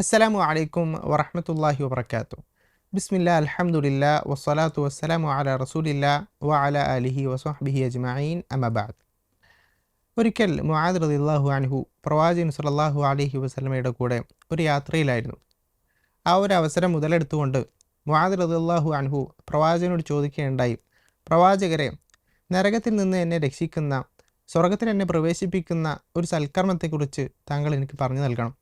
അസ്സലാമു അലൈക്കും വറഹമത്തല്ലാഹി വബർക്കാത്തു ബിസ്മില്ല അലഹമുല്ല വസ്സലാത്തു വസ്സലാമു അല റസൂലില്ല വ അല അലിഹി വസ്ഹബിഹി അജ്മഈൻ. അമബാദ് ഒരിക്കൽ മുഹാദ് റളിയല്ലാഹു അൻഹു പ്രവാചകൻ സല്ലല്ലാഹു അലഹി വസ്ലമയുടെ കൂടെ ഒരു യാത്രയിലായിരുന്നു. ആ ഒരു അവസരം മുതലെടുത്തുകൊണ്ട് മുഹാദ് റളിയല്ലാഹു അൻഹു പ്രവാചകനോട് ചോദിക്കുകയുണ്ടായി പ്രവാചകരെ നരകത്തിൽ നിന്ന് എന്നെ രക്ഷിക്കുന്ന സ്വർഗത്തിൽ എന്നെ പ്രവേശിപ്പിക്കുന്ന ഒരു സൽക്കർമ്മത്തെക്കുറിച്ച് താങ്കൾ എനിക്ക് പറഞ്ഞു നൽകണം.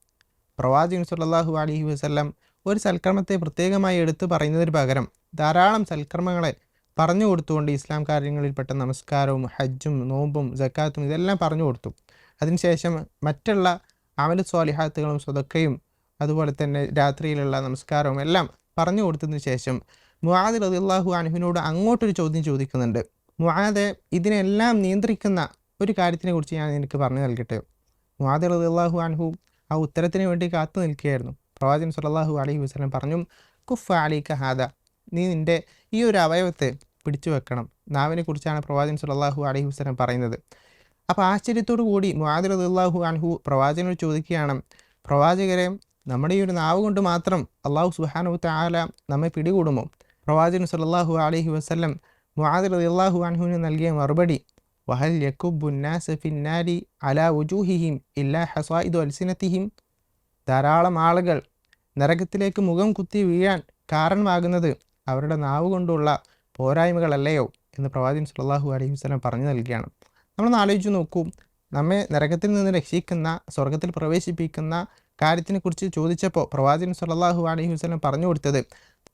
പ്രവാചകൻ സുല്ലാഹു അലഹി വസ്ല്ലാം ഒരു സൽക്കർമ്മത്തെ പ്രത്യേകമായി എടുത്തു പറയുന്നതിന് പകരം ധാരാളം സൽക്കർമ്മങ്ങളെ പറഞ്ഞു കൊടുത്തുകൊണ്ട് ഇസ്ലാം കാര്യങ്ങളിൽപ്പെട്ട നമസ്കാരവും ഹജ്ജും നോമ്പും ജക്കാത്തും ഇതെല്ലാം പറഞ്ഞു കൊടുത്തു. അതിനുശേഷം മറ്റുള്ള അമല സ്വാലിഹാത്തുകളും സ്വതക്കയും അതുപോലെ തന്നെ രാത്രിയിലുള്ള നമസ്കാരവും എല്ലാം പറഞ്ഞു കൊടുത്തതിന് ശേഷം മുആദ് റളിയല്ലാഹു അനുഹിനോട് അങ്ങോട്ടൊരു ചോദ്യം ചോദിക്കുന്നുണ്ട്. മുഹാദ് ഇതിനെല്ലാം നിയന്ത്രിക്കുന്ന ഒരു കാര്യത്തിനെ കുറിച്ച് ഞാൻ എനിക്ക് പറഞ്ഞു നൽകട്ടെ. മുആദ് റളിയല്ലാഹു അൻഹു ആ ഉത്തരത്തിന് വേണ്ടി കാത്തു നിൽക്കുകയായിരുന്നു. പ്രവാചകൻ സല്ലല്ലാഹു അലൈഹി വസല്ലം പറഞ്ഞു കുഫ് അലി ഹാദ നീ നിന്റെ ഈ ഒരു അവയവത്തെ പിടിച്ചു വെക്കണം. നാവിനെ കുറിച്ചാണ് പ്രവാചകൻ സല്ലല്ലാഹു അലൈഹി വസല്ലം പറയുന്നത്. അപ്പോൾ ആശ്ചര്യത്തോടു കൂടി മുആദ് റളിയല്ലാഹു അൻഹു പ്രവാചകനോട് ചോദിക്കുകയാണ് പ്രവാചകരെ നമ്മുടെ ഈ ഒരു നാവ് കൊണ്ട് മാത്രം അള്ളാഹു സുഹാനു താല നമ്മെ പിടികൂടുമോ? പ്രവാചകൻ സല്ലല്ലാഹു അലൈഹി വസ്ലം മുആദ് റളിയല്ലാഹു അൻഹുവിന് നൽകിയ മറുപടി വഹൽ യക്കുബു നാസ ഫിന്നാരി അലാ വുജൂഹിഹിം ഇല്ലാ ഹസായിദു അൽസിനത്തിഹിം ധാരാളം ആളുകൾ നരകത്തിലേക്ക് മുഖം കുത്തി വീഴാൻ കാരണമാകുന്നത് അവരുടെ നാവ് കൊണ്ടുള്ള പോരായ്മകളല്ലയോ എന്ന് പ്രവാചകൻ സുല്ലാഹു അലൈഹി വസ്ലം പറഞ്ഞു നൽകുകയാണ്. നമ്മളൊന്ന് ആലോചിച്ച് നോക്കൂ. നമ്മെ നരകത്തിൽ നിന്ന് രക്ഷിക്കുന്ന സ്വർഗത്തിൽ പ്രവേശിപ്പിക്കുന്ന കാര്യത്തിനെക്കുറിച്ച് ചോദിച്ചപ്പോൾ പ്രവാചകൻ സുല്ലാഹു അലൈഹി വസ്ലം പറഞ്ഞു കൊടുത്തത്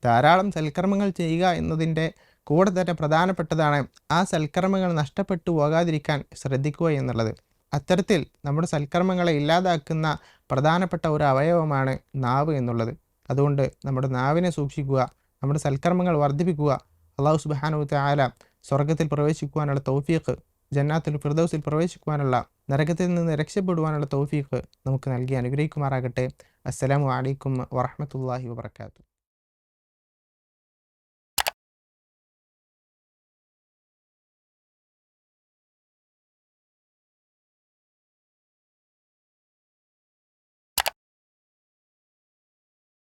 ധാരാളം സൽക്കർമ്മങ്ങൾ ചെയ്യുക എന്നതിന്റെ കൂടെ തന്നെ പ്രധാനപ്പെട്ടതാണ് ആ സൽക്കർമ്മങ്ങൾ നഷ്ടപ്പെട്ടു പോകാതിരിക്കാൻ ശ്രദ്ധിക്കുക എന്നുള്ളത്. അത്തരത്തിൽ നമ്മുടെ സൽക്കർമ്മങ്ങളെ ഇല്ലാതാക്കുന്ന പ്രധാനപ്പെട്ട ഒരു അവയവമാണ് നാവ് എന്നുള്ളത്. അതുകൊണ്ട് നമ്മുടെ നാവിനെ സൂക്ഷിക്കുക നമ്മുടെ സൽക്കർമ്മങ്ങൾ വർദ്ധിപ്പിക്കുക അള്ളാഹു സുബാനു ആല സ്വർഗത്തിൽ പ്രവേശിക്കുവാനുള്ള തൗഫീഖ് ജന്നാത്തിൽ ഫിർദൗസിൽ പ്രവേശിക്കുവാനുള്ള നരകത്തിൽ നിന്ന് രക്ഷപ്പെടുവാനുള്ള തൗഫീഖ് നമുക്ക് നൽകി അനുഗ്രഹിക്കുമാറാകട്ടെ. അസ്സലാമു അലൈക്കും വറഹമത്തല്ലാഹി വാത്തു